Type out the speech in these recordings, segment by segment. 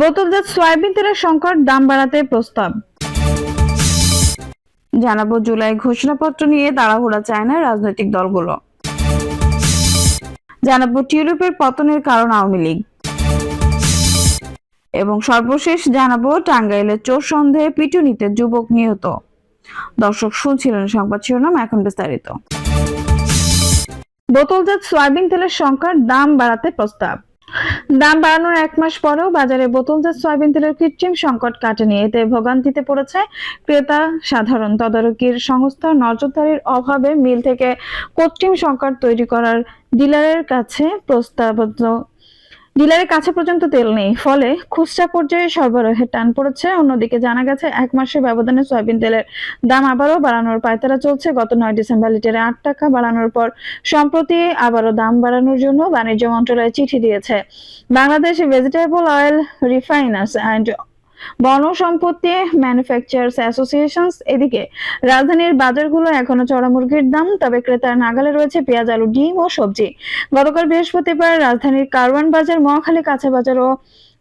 বোতলজাত সয়াবিন তেলের সংকট, দাম বাড়াতে প্রস্তাব। জানাব জুলাই ঘোষণাপত্র নিয়ে তাড়াহুড়া চায় না রাজনৈতিক দলগুলো। জানাব টিউলিপের পতনের কারণ আওয়ামী লীগ। এবং সর্বশেষ জানাব টাঙ্গাইলের চোর সন্দেহে পিটুনিতে যুবক নিহত। দর্শক শুনছিলেন সংবাদ শিরোনাম, এখন বিস্তারিত। বোতলজাত সয়াবিন তেলের সংকট, দাম বাড়াতে প্রস্তাব। দাম বাড়ানোর এক মাস পরেও বাজারে বোতলজাত সয়াবিন তেলের কৃত্রিম সংকট কাটেনি। এতে ভোগান্তিতে পড়েছে ক্রেতা, সাধারণ তদারকির সংস্থার নজরদারির অভাবে মিল থেকে কৃত্রিম সংকট তৈরি করার ডিলারের কাছে প্রস্তাব ডিলারের কাছে পর্যন্ত তেল নেই, ফলে খুচরা পর্যায়ে সরবরাহের টান পড়েছে। অন্যদিকে জানা গেছে, এক মাসের ব্যবধানে সয়াবিন তেলের দাম আবারও বাড়ানোর পায়তারা চলছে। গত নয় ডিসেম্বর লিটারে আট টাকা বাড়ানোর পর সম্প্রতি আবারও দাম বাড়ানোর জন্য বাণিজ্য মন্ত্রণালয় চিঠি দিয়েছে। Bangladesh vegetable oil refiners and Banaspati manufacture association এদিকে, রাজধানীর বাজারগুলো এখনও চড়া মুরগির দাম, তবে ক্রেতার নাগালে রয়েছে পেঁয়াজ, আলু, ডিম ও সবজি। গতকাল বৃহস্পতিবার রাজধানীর কারওয়ান বাজার, মহাখালী কাঁচা বাজার ও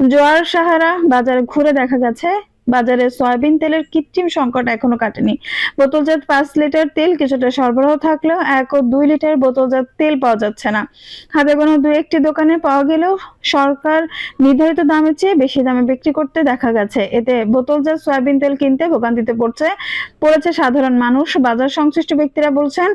জোয়ার সাহারা বাজার ঘুরে দেখা গেছে। বাজারে সয়াবিন তেলের কৃত্রিম সংকট এখনও কাটেনি। বোতলজাত পাঁচ লিটার তেল কিছুটা সরবরাহ থাকলেও এক ও দুই লিটার বোতলজাত তেল পাওয়া যাচ্ছে না। হাতে কোনো দু একটি দোকানে পাওয়া গেলেও সরকার নির্ধারিত দামের চেয়ে বেশি দামে বিক্রি করতে দেখা গেছে। এতে বোতলজাত সয়াবিন তেল কিনতে ভোগান্তিতে পড়ছে, পড়েছে সাধারণ মানুষ। বাজার সংশ্লিষ্ট ব্যক্তিরা বলছেন,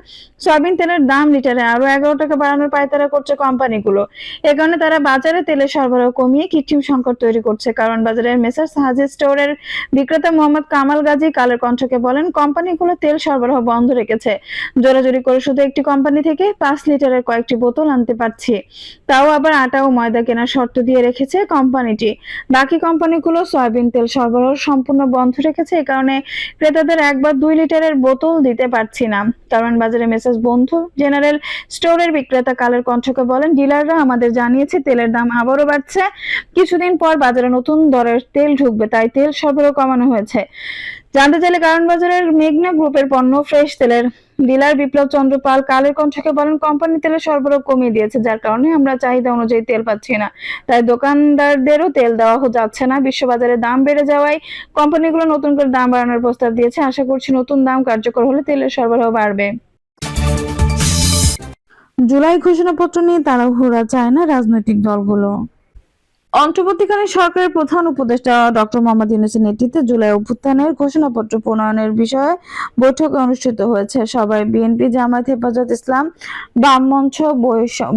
সয়াবিন তেলের দাম লিটারে আরও এগারো টাকা বাড়ানোর পায়তারা করছে কোম্পানিগুলো। এ কারণে তারা বাজারে তেলের সরবরাহ কমিয়ে কৃত্রিম সংকট তৈরি করছে, কারণ বাজারের মেসার্স হাজি স্টোরের বিক্রেতা মোহাম্মদ কামাল গাজী কালের কণ্ঠকে বলেন, কোম্পানিগুলো তেল সরবরাহ বন্ধ রেখেছে। জোরাজোরি করে শুধু একটি কোম্পানি থেকে পাঁচ লিটারের কয়েকটি বোতল আনতে পারছি। তাও আবার আটা ও ময়দা কেনার শর্ত দিয়ে রেখেছে কোম্পানিটি। বাকি কোম্পানিগুলো সয়াবিন তেল সরবরাহ সম্পূর্ণ বন্ধ রেখেছে এই কারণে ক্রেতাদের একবার দুই লিটারের বোতল দিতে পারছি না। কারণ বাজারে মেসেজ বন্ধু জেনারেল স্টোরের বিক্রেতা কালের কণ্ঠকে বলেন, ডিলাররা আমাদের জানিয়েছে তেলের দাম আবারও বাড়ছে। কিছুদিন পর বাজারে নতুন দরের তেল ঢুকবে, তাই তেল সরবরাহ কমানো হয়েছে। জানতে চাইলে কারণ বাজারের মেঘনা গ্রুপের পণ্য, ফ্রেশ তেলের ডিলার বিপ্লব চন্দ্র পাল কালের কণ্ঠকে বলেন, কোম্পানি তেলের সরবরাহ কমিয়ে দিয়েছে, যার কারণে আমরা চাহিদা অনুযায়ী তেল পাচ্ছি না। তাই দোকানদারদেরও তেল দেওয়া যাচ্ছে না। বিশ্ববাজারে দাম বেড়ে যাওয়ায় কোম্পানিগুলো নতুন করে দাম বাড়ানোর প্রস্তাব দিয়েছে। আশা করছি নতুন দাম কার্যকর হলে তেলের সরবরাহ বাড়বে। জুলাই ঘোষণাপত্র নিয়ে তাড়াহুড়া চায় না রাজনৈতিক দলগুলো। অন্তর্বর্তীকালীন সরকারের প্রধান উপদেষ্টা ডক্টর মোহাম্মদ ইউনুসের নেতৃত্বে জুলাই অভ্যুত্থানের ঘোষণাপত্র প্রণয়নের বিষয়ে বৈঠক অনুষ্ঠিত হয়েছে। সবাই বিএনপি, জামায়াত, হেফাজত ইসলাম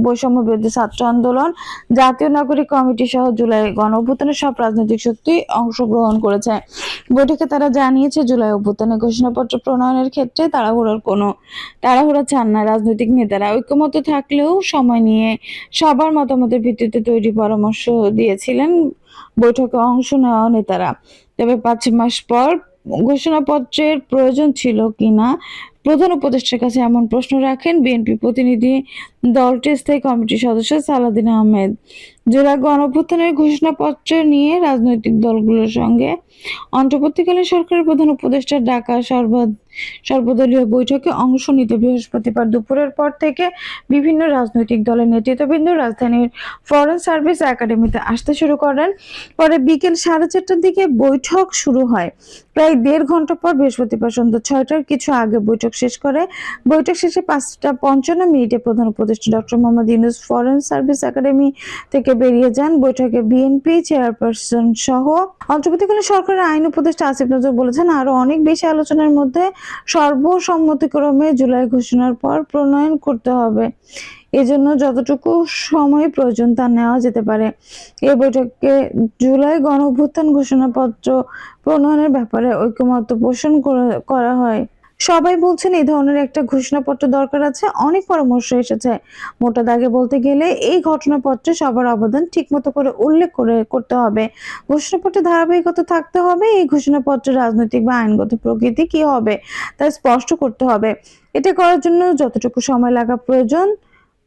বৈষম্য বিরোধী ছাত্র আন্দোলন, জাতীয় নাগরিক কমিটি সহ জুলাই গণ অভ্যুত্থানের সব রাজনৈতিক শক্তি অংশগ্রহণ করেছে। বৈঠকে তারা জানিয়েছে, জুলাই অভ্যুত্থানের ঘোষণাপত্র প্রণয়নের ক্ষেত্রে তাড়াহুড়োর কোনো, তাড়াহুড়া চান না। রাজনৈতিক নেতারা ঐক্যমত্য থাকলেও সময় নিয়ে সবার মতামতের ভিত্তিতে তৈরি পরামর্শ দিয়েছিলেন বৈঠকে অংশ নেওয়া নেতারা। তবে পাঁচ মাস পর ঘোষণাপত্রের প্রয়োজন ছিল কিনা, প্রধান উপদেষ্টার কাছে এমন প্রশ্ন রাখেন বিএনপি প্রতিনিধি দলটির স্থায়ী কমিটির সদস্য সালাদিন আহমেদ। জোড়া গণঅভ্যুত্থানের ঘোষণাপত্র নিয়ে রাজনৈতিক দলগুলোর সঙ্গে অন্তর্বর্তীকালীন সরকারের প্রধান উপদেষ্টা ঢাকা সর্ব সর্বদলীয় বৈঠকে অংশ নিতে বৃহস্পতিবার দুপুরের পর থেকে বিভিন্ন রাজনৈতিক দলের নেতৃত্ববৃন্দ রাজধানীর ফরেন সার্ভিস একাডেমিতে আসতে শুরু করেন। পরে বিকেল সাড়ে চারটার দিকে বৈঠক শুরু হয়। প্রায় দেড় ঘণ্টা পর বৃহস্পতিবার সন্ধ্যা ছয়টার কিছু আগে বৈঠক শেষ করে। বৈঠক শেষে পাঁচটা পঞ্চান্ন মিনিটে প্রধান উপদেষ্টা doctor Mohammad Yunus foreign service academy থেকে বেরিয়ে যান। বৈঠকে বিএনপি চেয়ারপারসন সহ অন্তর্বর্তীকালীন সরকারের আইন উপদেষ্টা আসিফ নজর বলেছেন, আরও অনেক বেশি আলোচনার মধ্যে সর্বসম্মতিক্রমে জুলাই ঘোষণার পর প্রণয়ন করতে হবে। এজন্য যতটুকু সময় প্রয়োজন তা নেওয়া যেতে পারে। এ বৈঠকে জুলাই গণ অভ্যুত্থান ঘোষণাপত্র প্রণয়নের ব্যাপারে ঐক্যমত পোষণ করা- করা হয়। সবাই বলছেন এই ধরনের একটা ঘোষণাপত্র দরকার আছে। অনেক পরামর্শ এসেছে। মোটা দাগে বলতে গেলে এই ঘটনাপত্রে সবার অবদান ঠিকমতো করে উল্লেখ করে করতে হবে। ঘোষণাপত্রে ধারাবাহিকতা থাকতে হবে, এই ঘোষণাপত্রের রাজনৈতিক বা আইনগত প্রকৃতি কি হবে তা স্পষ্ট করতে হবে। এটা করার জন্য যতটুকু সময় লাগা প্রয়োজন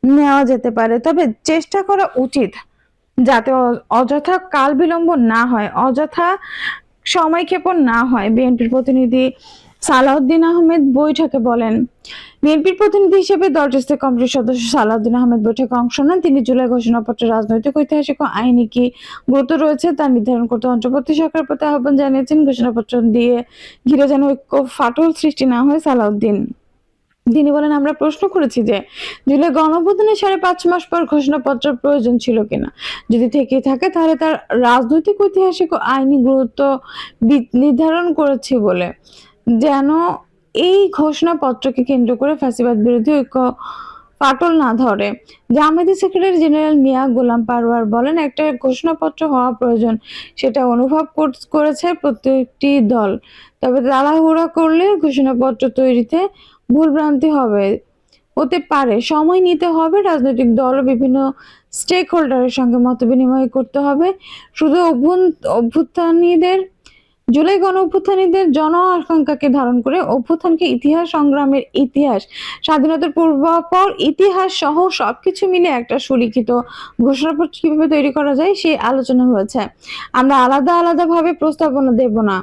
নেওয়া যেতে পারে। তবে চেষ্টা করা উচিত যাতে অযথা কাল বিলম্ব না হয়, অযথা সময়ক্ষেপণ না হয়। বিএনপির প্রতিনিধি সালাউদ্দিন আহমেদ বৈঠকে বলেন, বিএনপির প্রতিনিধি হিসেবে দলটিস্তে কমিটির সদস্য সালাউদ্দিন আহমেদ বৈঠকে অংশ নেন। তিনি জুলাই ঘোষণাপত্রে রাজনৈতিক, ঐতিহাসিক আইনি কি গুরুত্ব রয়েছে তা নির্ধারণ করতে অন্তর্বর্তী সরকারের প্রতি আহ্বান জানিয়েছেন। ঘোষণাপত্র দিয়ে ঘিরে যেন ঐক্য ফাটল সৃষ্টি না হয় সালাউদ্দিন। তিনি বলেন, আমরা প্রশ্ন করেছি যে, জুলাই গণঅভ্যুত্থানের সাড়ে পাঁচ মাস পর ঘোষণাপত্রের প্রয়োজন ছিল কিনা? যদি থেকে থাকে, তাহলে তার রাজনৈতিক, ঐতিহাসিক আইনি গুরুত্ব নির্ধারণ করেছি বলে যেন এই ঘোষণাপত্রকে কেন্দ্র করে ফ্যাসিবাদ বিরোধী ঐক্য ফাটল না ধরে। জামায়াতে সেক্রেটারি জেনারেল মিয়া গোলাম পারওয়ার বলেন, একটা ঘোষণাপত্র হওয়া প্রয়োজন, সেটা অনুভব কর- করেছে প্রত্যেকটি দল। তবে তাড়াহুড়া করলে ঘোষণাপত্র তৈরিতে ভুলভ্রান্তি হবে, হতে পারে। সময় নিতে হবে, রাজনৈতিক দল বিভিন্ন স্টেক হোল্ডারের সঙ্গে মত বিনিময় করতে হবে। শুধু অভ্যুত্থানীদের জুলাই গণ অভ্যুত্থানীদের জন আকাঙ্ক্ষাকে ধারণ করে অভ্যুত্থানকে ইতিহাস সংগ্রামের ইতিহাস, স্বাধীনতার পূর্বাপর ইতিহাস সহ সবকিছু মিলে একটা সুলিখিত ঘোষণাপত্র কীভাবে তৈরি করা যায় সেই আলোচনা হয়েছে। আমরা আলাদা আলাদাভাবে প্রস্তাবনা দেব না।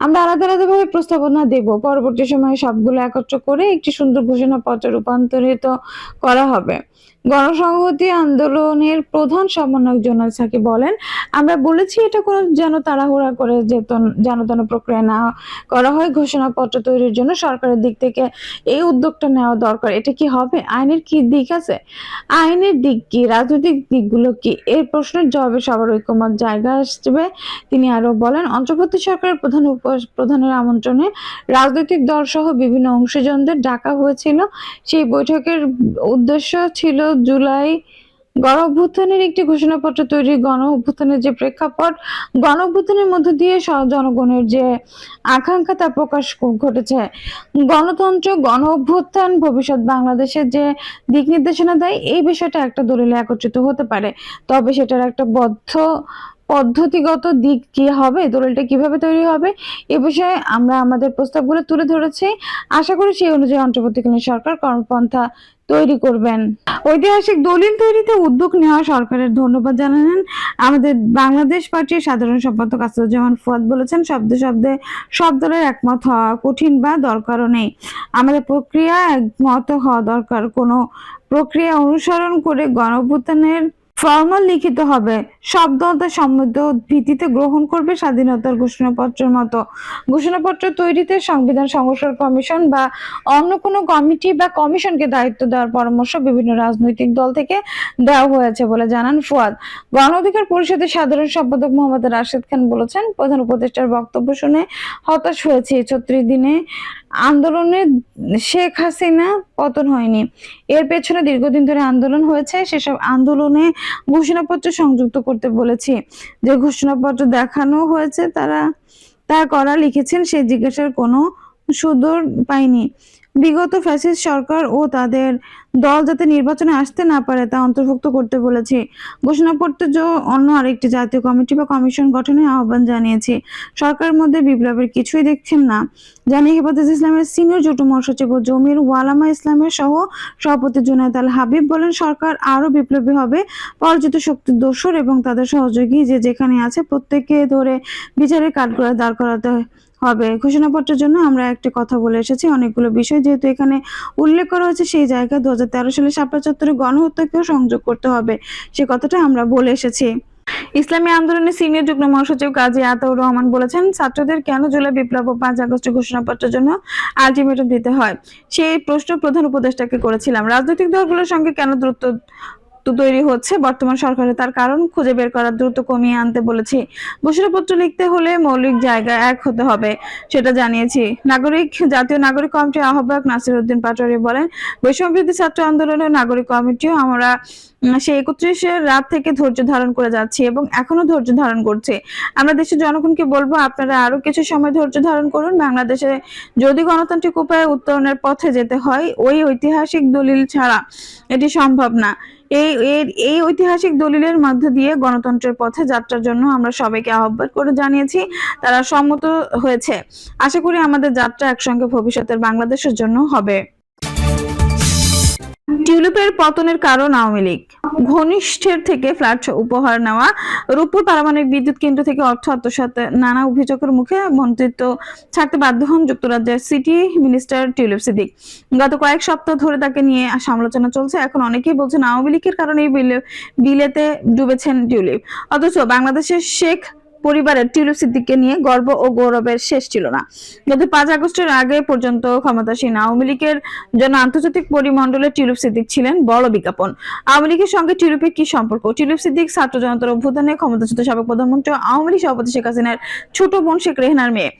আমরা আলাদা আলাদা ভাবে প্রস্তাবনা দেব। পরবর্তী সময়ে সবগুলো একত্র করে একটি সুন্দর ঘোষণাপত্রে রূপান্তরিত করা হবে। গণসংহতি আন্দোলনের প্রধান সমন্বয়ক জোনাল সাকি বলেন, আমরা বলেছি এটা কোনো যেন তাড়াহুড়া করে যেত যেন তেন প্রক্রিয়া না করা হয়। ঘোষণাপত্র তৈরির জন্য সরকারের দিক থেকে এই উদ্যোগটা নেওয়া দরকার। এটা কি হবে? আইনের কি দিক আছে? আইনের দিক কি? রাজনৈতিক দিকগুলো কি? এর প্রশ্নের জবাবে সবার ঐক্যমত জায়গা আসবে, তিনি আরও বলেন, অন্তর্বর্তী সরকারের প্রধান উপ প্রধানের আমন্ত্রণে রাজনৈতিক দল সহ বিভিন্ন অংশীজনদের ডাকা হয়েছিল। সেই বৈঠকের উদ্দেশ্য ছিল জুলাই গণ অভ্যুত্থানের একটি ঘোষণাপত্র তৈরি। গণ অভ্যুত্থানের যে প্রেক্ষাপট, গণ অভ্যুত্থানের মধ্য দিয়ে জনগণের যে আকাঙ্ক্ষা তা প্রকাশ ঘটেছে। গণতন্ত্র, গণ অভ্যুত্থান, ভবিষ্যৎ বাংলাদেশের যে দিক নির্দেশনা দেয়, এই বিষয়টা একটা দলিলে একত্রিত হতে পারে। তবে সেটার একটা বদ্ধ পদ্ধতিগত দিক কি হবে, দলিলটা কীভাবে তৈরি হবে, এ বিষয়ে আমরা আমাদের প্রস্তাবগুলো তুলে ধরেছি। আশা করি সেই অনুযায়ী অন্তর্বর্তীকালীন সরকার কর্মপন্থা তৈরি করবেন। ঐতিহাসিক দলিল তৈরিতে উদ্যোগ নেওয়া সরকারের ধন্যবাদ জানালেন আমাদের বাংলাদেশ পার্টির সাধারণ সম্পাদক আসাদুজ্জামান ফুয়াদ বলেছেন, শব্দে শব্দে সব দলের একমত হওয়া কঠিন বা দরকারও নেই। আমাদের প্রক্রিয়া একমত হওয়া দরকার। কোনো প্রক্রিয়া অনুসরণ করে গণভূতানের ফর্মাল লিখিত হবে। তার সম্মত ভিত্তিতে গ্রহণ করবে স্বাধীনতার ঘোষণাপত্রের মতো। ঘোষণাপত্র তৈরিতে সংবিধান সংস্কার কমিশন বা অন্য কোনো কমিটি বা কমিশনকে দায়িত্ব দেওয়ার পরামর্শ বিভিন্ন রাজনৈতিক দল থেকে দেওয়া হয়েছে বলে জানান ফুয়াদ। গণ অধিকার পরিষদের সাধারণ সম্পাদক মোহাম্মদ রাশেদ খান বলেছেন, প্রধান উপদেষ্টার বক্তব্য শুনে হতাশ হয়েছে। ছত্রিশ দিনে আন্দোলনে শেখ হাসিনা পতন হয়নি। এর পেছনে দীর্ঘদিন ধরে আন্দোলন হয়েছে, সেসব আন্দোলনে ঘোষণাপত্র সংযুক্ত করতে বলেছি। যে ঘোষণাপত্র দেখানো হয়েছে, তারা, তা করা লিখেছেন সেই জিজ্ঞাসার কোনো সুদূর পাইনি বিগত ফ্যাসিস্ট সরকার ও তাদের দল যাতে নির্বাচনে আসতে না পারে তা অন্তর্ভুক্ত করতে বলেছি। ঘোষণাপত্রের জন্য অন্য আরেকটি জাতীয় কমিটি বা কমিশন গঠনের আহ্বান জানিয়েছে। সরকারের মধ্যে বিপ্লবের কিছুই দেখছেন না। জানিয়ে হেফাজত ইসলামের সিনিয়র জুটো মহাসচিব ও জমির ওয়ালামা ইসলামের সহ সভাপতি জুনায়দ আল হাবিব বলেন, সরকার আরও বিপ্লবী হবে। পরাজিত শক্তির দোসর এবং তাদের সহযোগী যে যেখানে আছে প্রত্যেককে ধরে বিচারের কাঠগড়ায় দাঁড় করাতে হবে। ঘোষণাপত্রের জন্য আমরা একটা কথা বলে এসেছি। অনেকগুলো বিষয় যেহেতু এখানে উল্লেখ করা হয়েছে, সেই জায়গায় দু সালে শাপলা চত্বরে গণহত্যাকেও সংযোগ করতে হবে, সে কথাটা আমরা বলে এসেছি। ইসলামী আন্দোলনের সিনিয়র যুগ্ম মহাসচিব কাজী আতাউর রহমান বলেছেন, ছাত্রদের কেন জুলাই বিপ্লব ও পাঁচ আগস্টের ঘোষণাপত্রের জন্য আলটিমেটাম দিতে হয়? সেই প্রশ্ন প্রধান উপদেষ্টাকে করেছিলাম। রাজনৈতিক দলগুলোর সঙ্গে কেন দ্রুত তো তৈরি হচ্ছে। বর্তমান সরকারের তার কারণ খুঁজে বের করা দ্রুত কমিয়ে আনতে বলেছি। ঘোষণাপত্র লিখতে হলে মৌলিক জায়গা এক হতে হবে, সেটা জানিয়েছি। নাগরিক, জাতীয় নাগরিক কমিটির আহ্বায়ক নাসির উদ্দিন পাটোয়ারি বলেন বৈষম্য বিরোধী ছাত্র আন্দোলনের নাগরিক কমিটিও আমরা সেই একত্রিশের রাত থেকে ধৈর্য ধারণ করে যাচ্ছি এবং এখনও ধৈর্য ধারণ করছে। আমরা দেশের জনগণকে বলব, আপনারা আরও কিছু সময় ধৈর্য ধারণ করুন। বাংলাদেশে যদি গণতান্ত্রিক উপায়ে উত্তরণের পথে যেতে হয়, ওই ঐতিহাসিক দলিল ছাড়া এটি সম্ভব না। এই এই ঐতিহাসিক দলিলের মধ্য দিয়ে গণতন্ত্রের পথে যাত্রার জন্য আমরা সবাইকে আহ্বান করে জানিয়েছি, তারা সম্মত হয়েছে। আশা করি আমাদের যাত্রা একসঙ্গে ভবিষ্যতের বাংলাদেশের জন্য হবে। টিউলিপের পতনের কারণ আওয়ামী লীগ। ঘনিষ্ঠের থেকে ফ্ল্যাট উপহার নেওয়া। রূপপুর পারমাণবিক বিদ্যুৎ কেন্দ্র থেকে অর্থ আত্মসাতে নানা অভিযোগের মুখে মন্ত্রিত্ব ছাড়তে বাধ্য হন যুক্তরাজ্যের সিটি মিনিস্টার টিউলিপ সিদ্দিক। গত কয়েক সপ্তাহ ধরে তাকে নিয়ে সমালোচনা চলছে। এখন অনেকেই বলছেন আওয়ামী লীগের কারণে এই বিলে বিলেতে ডুবেছেন টিউলিপ। অথচ বাংলাদেশের শেখ পরিবারের টিউলিপ সিদ্দিককে নিয়ে গর্ব ও গৌরবের শেষ ছিল না। গত পাঁচ আগস্টের আগে পর্যন্ত ক্ষমতাসীন আওয়ামী লীগের জন্য আন্তর্জাতিক পরিমণ্ডলে টিউলিপ সিদ্দিক ছিলেন বড় বিজ্ঞাপন। আওয়ামী লীগের সঙ্গে টিউলিপের কি সম্পর্ক? টিউলিপ সিদ্দিক ছাত্র জনতার অভ্যুত্থানে ক্ষমতাচ্যুত সাবেক প্রধানমন্ত্রী আওয়ামী লীগ সভাপতি শেখ হাসিনার ছোট বোন শেখ রেহনার মেয়ে।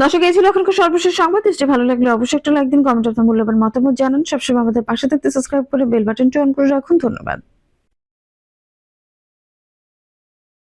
দর্শক, এই ছিল এখনকার সর্বশেষ সংবাদ। এসটি ভালো লাগলে অবশ্যই একটা লাইক দিন, কমেন্ট আপনার মূল্যবান মতামত জানান। সবসময় আমাদের পাশে থাকতে সাবস্ক্রাইব করে বেল বাটনটি অন করে রাখুন। ধন্যবাদ।